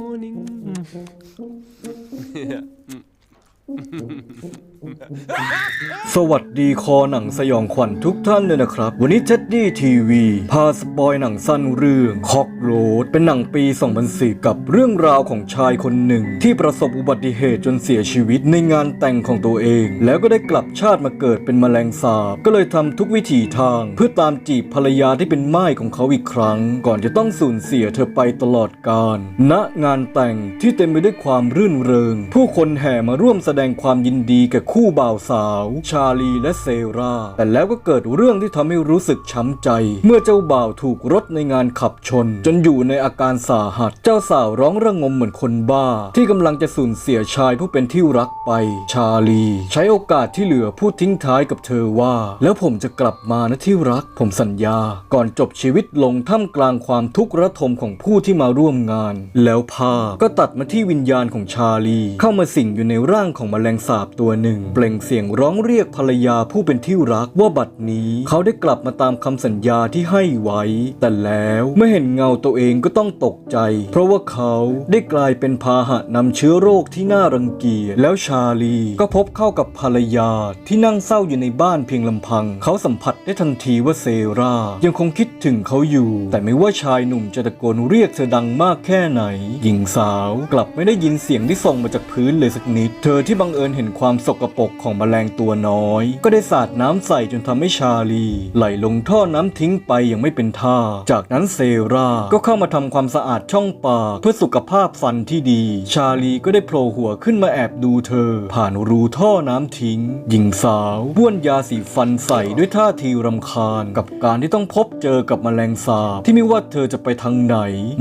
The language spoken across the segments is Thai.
morning. yeah. Mm. สวัสดีคอหนังสยองขวัญทุกท่านเลยนะครับ วันนี้เท็ดดี้ทีวีพาสปอยหนังสั้นเรื่องคอกโรดเป็นหนังปี 2010 กับเรื่องราวของชายคนหนึ่ง ที่ประสบอุบัติเหตุจนเสียชีวิตในงานแต่งของตัวเอง แล้วก็ได้กลับชาติมาเกิดเป็นแมลงสาบ ก็เลยทำทุกวิถีทาง เพื่อตามจีบภรรยาที่เป็นไม่ายของเขาอีกครั้ง ก่อนจะต้องสูญเสียเธอไปตลอดกาลณงานแต่งที่เต็มไปด้วยความรื่นเริง ผู้คนแห่มาร่วมแสดงความยินดีแก่คู่บ่าวสาว ชาลีและเซราแต่แล้วก็เกิดเรื่องที่ทำให้รู้สึกช้ำใจ เมื่อเจ้าบ่าวถูกรถในงานขับชน จนอยู่ในอาการสาหัส เจ้าสาวร้องระงมเหมือนคนบ้า ที่กำลังจะสูญเสียชายผู้เป็นที่รักไป ชาลี ใช้โอกาสที่เหลือพูดทิ้งท้ายกับเธอว่า แล้วผมจะกลับมานะที่รัก ผมสัญญา ก่อนจบชีวิตลงท่ามกลางความทุกข์ระทมของผู้ที่มาร่วมงาน แล้วภาพก็ตัดมาที่วิญญาณของชาลี เข้ามาสิงอยู่ในร่างของแมลงสาบตัวหนึ่ง เปล่งเสียงร้องเรียกภรรยาผู้เป็นที่รักว่าบัดนี้เขาได้กลับมาตามคำสัญญาที่ให้ไว้ แต่แล้วเมื่อเห็นเงาตัวเองก็ต้องตกใจ เพราะว่าเขาได้กลายเป็นพาหะนำเชื้อโรคที่น่ารังเกียจแล้วชาลีก็พบเข้ากับภรรยาที่นั่งเศร้าอยู่ในบ้านเพียงลำพัง เขาสัมผัสได้ทันทีว่าเซรา ยังคงคิดถึงเขาอยู่ แต่ไม่ว่าชายหนุ่มจะตะโกนเรียกเธอดังมากแค่ไหน หญิงสาวกลับไม่ได้ยินเสียงที่ส่งมาจากพื้นเลยสักนิด เธอที่บังเอิญเห็นความสกปรกของแมลงตัวน้อย ก็ได้สาดน้ำใส่จนทำให้ชาลี ไหลลงท่อน้ำทิ้งไปอย่างไม่เป็นท่า จากนั้นเซราก็เข้ามาทำความสะอาดช่องปากเพื่อสุขภาพฟันที่ดี ชาลีก็ได้โผล่หัวขึ้นมาแอบดูเธอ ผ่านรูท่อน้ำทิ้ง หญิงสาวบ้วนยาสีฟันใส่ด้วยท่าทีรำคาญ กับการที่ต้องพบเจอกับแมลงสาบที่ไม่ว่าเธอจะไปทางไหน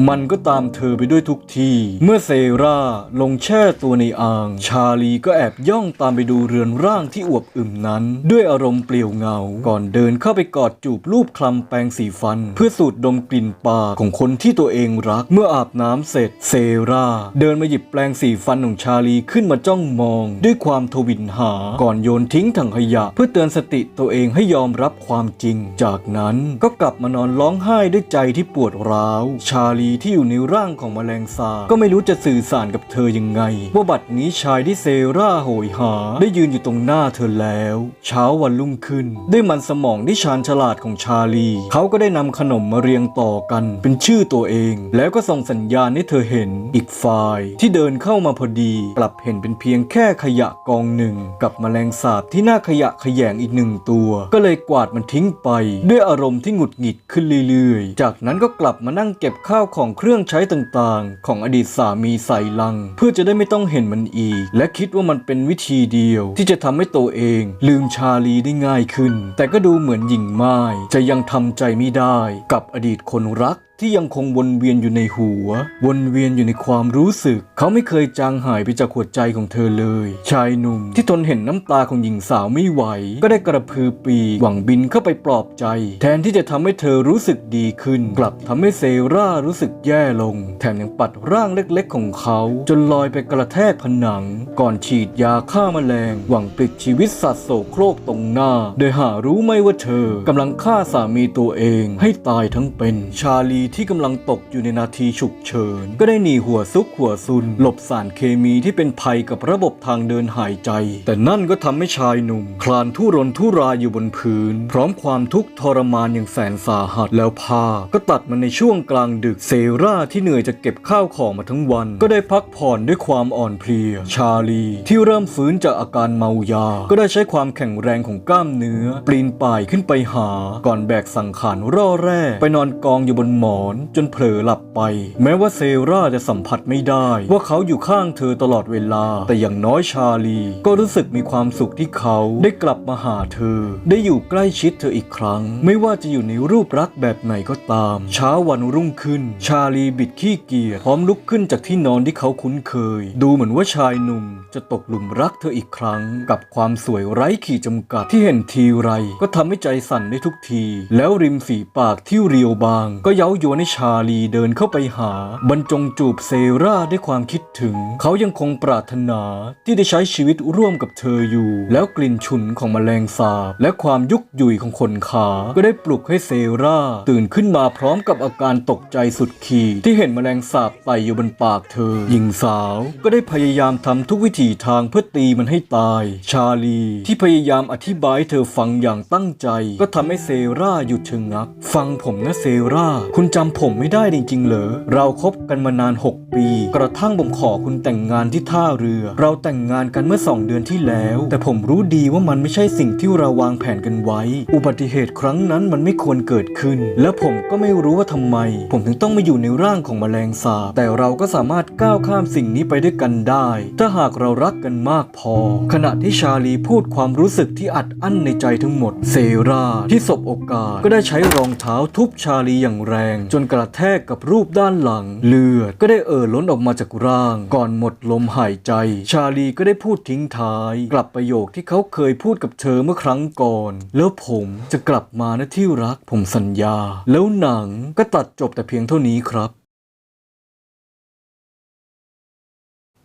มันก็ตามเธอไปด้วยทุกที่ เมื่อเซราลงแช่ตัวในอ่าง ชาลีก็แอบย่องตามไปดูเรือนร่างที่อวบอึมนั้น ด้วยอารมณ์เปลี่ยวเงา ก่อนเดินเข้าไปกอดจูบรูปคลำแปรงสีฟัน เพื่อสูดดมกลิ่นปากของคนที่ตัวเองรักเมื่ออาบน้ำเสร็จเซราเดินมาหยิบแปรงสีฟันของชาลีขึ้นมาจ้องมอง ด้วยความทวินหา ก่อนโยนทิ้งถังขยะ เพื่อเตือนสติตัวเองให้ยอมรับความจริง จากนั้นก็กลับมานอนร้องไห้ด้วยใจที่ปวดร้าว ชาลีที่อยู่ในร่างของแมลงสาก็ไม่รู้จะสื่อสารกับเธอยังไง ว่าบัดนี้ชายที่เซราโหยหา ได้ยืนอยู่ตรงหน้าเธอแล้ว เช้าวันรุ่งขึ้น ด้วยมันสมองที่ชาญฉลาดของชาลี เขาก็ได้นำขนมมาเรียงต่อกันเป็นชื่อตัวเอง แล้วก็ส่งสัญญาณให้เธอเห็นอีกฝ่าย ที่เดินเข้ามาพอดี กลับเห็นเป็นเพียงแค่ขยะกองหนึ่ง กับแมลงสาบที่หน่าขยะแขยงอีกหนึ่งตัว ก็เลยกวาดมันทิ้งไป ด้วยอารมณ์ที่หงุดหงิดขึ้นเรื่อยๆ จากนั้นก็กลับมานั่งเก็บข้าวของเครื่องใช้ต่างๆ ของอดีตสามีใส่ลัง เพื่อจะได้ไม่ต้องเห็นมันอีก และคิดว่ามันเป็นวิธีเดียว ที่จะทำให้ตัวเอง ลืมชาลีได้ง่ายขึ้น แต่ก็ดูเหมือนหญิงไม้จะยังทำใจไม่ได้ กับอดีตคนรัก ที่ยังคงวนเวียนอยู่ในหัว วนเวียนอยู่ในความรู้สึก เขาไม่เคยจางหายไปจากหัวใจของเธอเลย ชายหนุ่มที่ทนเห็นน้ำตาของหญิงสาวไม่ไหว ก็ได้กระพือปีกหวังบินเข้าไปปลอบใจ แทนที่จะทำให้เธอรู้สึกดีขึ้น กลับทำให้เซรารู้สึกแย่ลง แถมยังปัดร่างเล็กๆของเขา จนลอยไปกระแทกผนัง ก่อนฉีดยาฆ่าแมลง หวังปลิดชีวิตสัตว์โศโครกตรงหน้า โดยหารู้ไหมว่าเธอกำลังฆ่าสามีตัวเอง ให้ตายทั้งเป็นชาลีที่กำลังตกอยู่ในนาทีฉุกเฉิน ก็ได้หนีหัวซุกหัวซุน หลบสารเคมีที่เป็นภัยกับระบบทางเดินหายใจ แต่นั่นก็ทำให้ชายหนุ่ม คลานทุรนทุรายอยู่บนพื้น พร้อมความทุกข์ทรมานอย่างแสนสาหัสแล้วพาก็ตัดมาในช่วงกลางดึกเซราที่เหนื่อยจะเก็บข้าวของมาทั้งวัน ก็ได้พักผ่อนด้วยความอ่อนเพลีย ชาลี ที่เริ่มฟื้นจากอาการเมายา ก็ได้ใช้ความแข็งแรงของกล้ามเนื้อ ปลีนป่ายขึ้นไปหา ก่อนแบกสังขารร่อแร่ไปนอนกองอยู่บนหมอนจนเผลอหลับไป แม้ว่าเซราจะสัมผัสไม่ได้ ว่าเขาอยู่ข้างเธอตลอดเวลา แต่อย่างน้อยชาลี ก็รู้สึกมีความสุขที่เขาได้กลับมาหาเธอ ได้อยู่ใกล้ชิดเธออีกครั้ง ไม่ว่าจะอยู่ในรูปรักแบบไหนก็ตาม เช้าวันรุ่งขึ้น ชาลีบิดขี้เกียจพร้อมลุกขึ้นจากที่นอนที่เขาคุ้นเคย ดูเหมือนว่าชายหนุ่มจะตกหลุมรักเธออีกครั้ง กับความสวยไร้ขีดจำกัดที่เห็นทีไร ก็ทำให้ใจสั่นได้ทุกที แล้วริมฝีปากที่เรียวบาง ก็เย้ายยวนให้ชาลีเดินเข้าไปหา บรรจงจูบเซราด้วยความคิดถึง เขายังคงปรารถนาที่ได้ใช้ชีวิตร่วมกับเธออยู่ แล้วกลิ่นฉุนของแมลงสาบ และความยุกยุยของขนขา ก็ได้ปลุกให้เซราตื่นขึ้นมาพร้อมกับอาการตกใจสุดขีดที่เห็นแมลงสาบไต่อยู่บนปากเธอ หญิงสาวก็ได้พยายามทำทุกวิถีทางเพื่อตีมันให้ตาย ชาลีที่พยายามอธิบายเธอฟังอย่างตั้งใจ ก็ทำให้เซราหยุดชะงัก ฟังผมนะเซราคุณจำผมไม่ได้จริงๆ เหรอ เราคบกันมานาน 6 ปี กระทั่งผมขอคุณแต่งงานที่ท่าเรือ เราแต่งงานกันเมื่อ 2 เดือนที่แล้ว แต่ผมรู้ดีว่ามันไม่ใช่สิ่งที่เราวางแผนกันไว้ อุบัติเหตุครั้งนั้นมันไม่ควรเกิดขึ้น และผมก็ไม่รู้ว่าทำไม ผมถึงต้องมาอยู่ในร่างของแมลงสาบ แต่เราก็สามารถก้าวข้ามสิ่งนี้ไปด้วยกันได้ ถ้าหากเรารักกันมากพอ ขณะที่ชาลีพูดความรู้สึกที่อัดอั้นในใจทั้งหมด เซราที่สบโอกาสก็ได้ใช้รองเท้าทุบชาลีอย่างแรงจนกระแทกกับรูปด้านหลัง เลือดก็ได้เอ่อล้นออกมาจากร่าง ก่อนหมดลมหายใจ ชาลีก็ได้พูดทิ้งท้าย กลับประโยคที่เขาเคยพูดกับเธอเมื่อครั้งก่อน แล้วผมจะกลับมานะที่รักผมสัญญา แล้วหนังก็ตัดจบแต่เพียงเท่านี้ครับ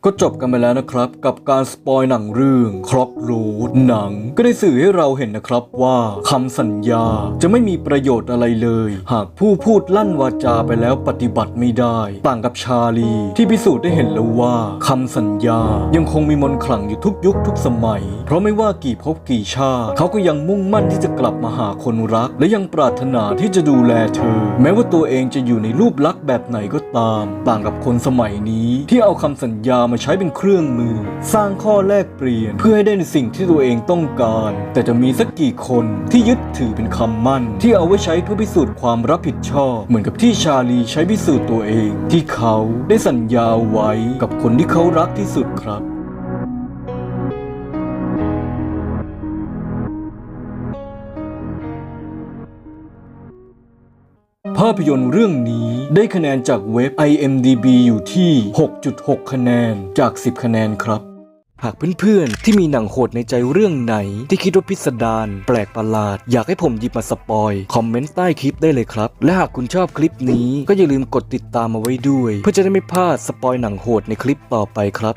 ก็จบกันไปแล้วนะครับ กับการสปอยหนังเรื่องครอกรูดหนัง ก็ได้สื่อให้เราเห็นนะครับว่าคำสัญญาจะไม่มีประโยชน์อะไรเลย หากผู้พูดลั่นวาจาไปแล้วปฏิบัติไม่ได้ ต่างกับชาลี ที่พิสูจน์ได้เห็นแล้วว่าคำสัญญายังคงมีมนต์ขลังอยู่ทุกยุคทุกสมัย เพราะไม่ว่ากี่ภพกี่ชาติเขาก็ยังมุ่งมั่นที่จะกลับมาหาคนรัก และยังปรารถนาที่จะดูแลเธอ แม้ว่าตัวเองจะอยู่ในรูปลักษณ์แบบไหนก็ตาม ต่างกับคนสมัยนี้ที่เอาคำสัญญามาใช้เป็นเครื่องมือ สร้างข้อแลกเปลี่ยน เพื่อให้ได้ในสิ่งที่ตัวเองต้องการ แต่จะมีสักกี่คนที่ยึดถือเป็นคำมั่น ที่เอาไว้ใช้เพื่อพิสูจน์ความรับผิดชอบ เหมือนกับที่ชาลีใช้พิสูจน์ตัวเอง ที่เขาได้สัญญาไว้กับคนที่เขารักที่สุดครับ ภาพยนตร์เรื่องนี้ได้คะแนนจากเว็บ IMDB อยู่ที่ 6.6 คะแนนจาก 10 คะแนนครับ หากเพื่อนๆ ที่มีหนังโหดในใจเรื่องไหน ที่คิดว่าพิสดารแปลกประหลาด อยากให้ผมหยิบมาสปอย คอมเมนต์ใต้คลิปได้เลยครับ และหากคุณชอบคลิปนี้ก็อย่าลืมกดติดตามมาไว้ด้วย เพื่อจะได้ไม่พลาดสปอยหนังโหดในคลิปต่อไปครับ